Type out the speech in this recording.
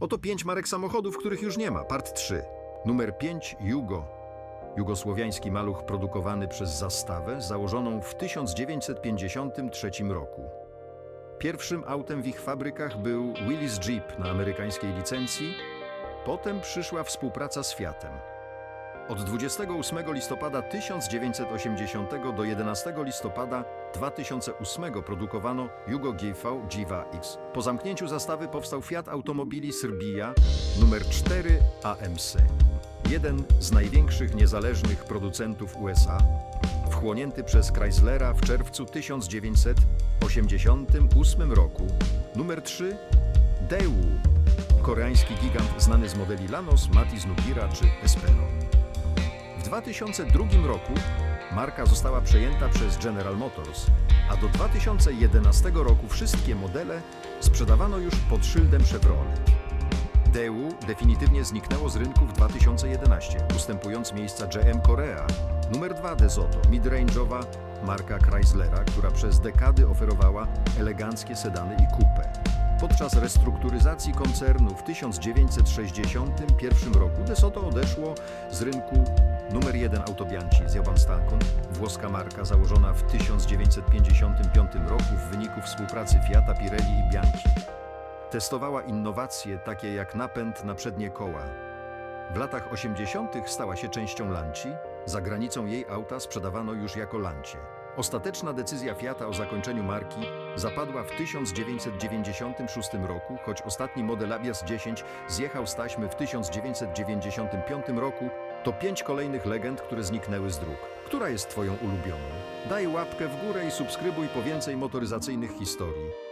Oto pięć marek samochodów, których już nie ma. Part 3. Numer 5 Jugo. Jugosłowiański maluch produkowany przez zastawę, założoną w 1953 roku. Pierwszym autem w ich fabrykach był Willys Jeep na amerykańskiej licencji, potem przyszła współpraca z Fiatem. Od 28 listopada 1980 do 11 listopada 2008 produkowano Jugo GV Jiva X. Po zamknięciu zastawy powstał Fiat Automobili Serbia numer 4 AMC. Jeden z największych niezależnych producentów USA, wchłonięty przez Chryslera w czerwcu 1988 roku. Numer 3 Daewoo, koreański gigant znany z modeli Lanos, Matiz Nugira czy Espero. W 2002 roku marka została przejęta przez General Motors, a do 2011 roku wszystkie modele sprzedawano już pod szyldem Chevrolet. Daewoo definitywnie zniknęło z rynku w 2011, ustępując miejsca GM Korea. Numer 2 DeSoto, midrange'owa marka Chryslera, która przez dekady oferowała eleganckie sedany i coupe. Podczas restrukturyzacji koncernu w 1961 roku DeSoto odeszło z rynku numer 1 Autobianci z Japanstakon, włoska marka założona w 1955 roku w wyniku współpracy Fiata, Pirelli i Bianchi. Testowała innowacje takie jak napęd na przednie koła. W latach 80. stała się częścią Lanci, za granicą jej auta sprzedawano już jako Lancie. Ostateczna decyzja Fiata o zakończeniu marki zapadła w 1996 roku, choć ostatni model Abias 10 zjechał z taśmy w 1995 roku, to pięć kolejnych legend, które zniknęły z dróg. Która jest Twoją ulubioną? Daj łapkę w górę i subskrybuj po więcej motoryzacyjnych historii.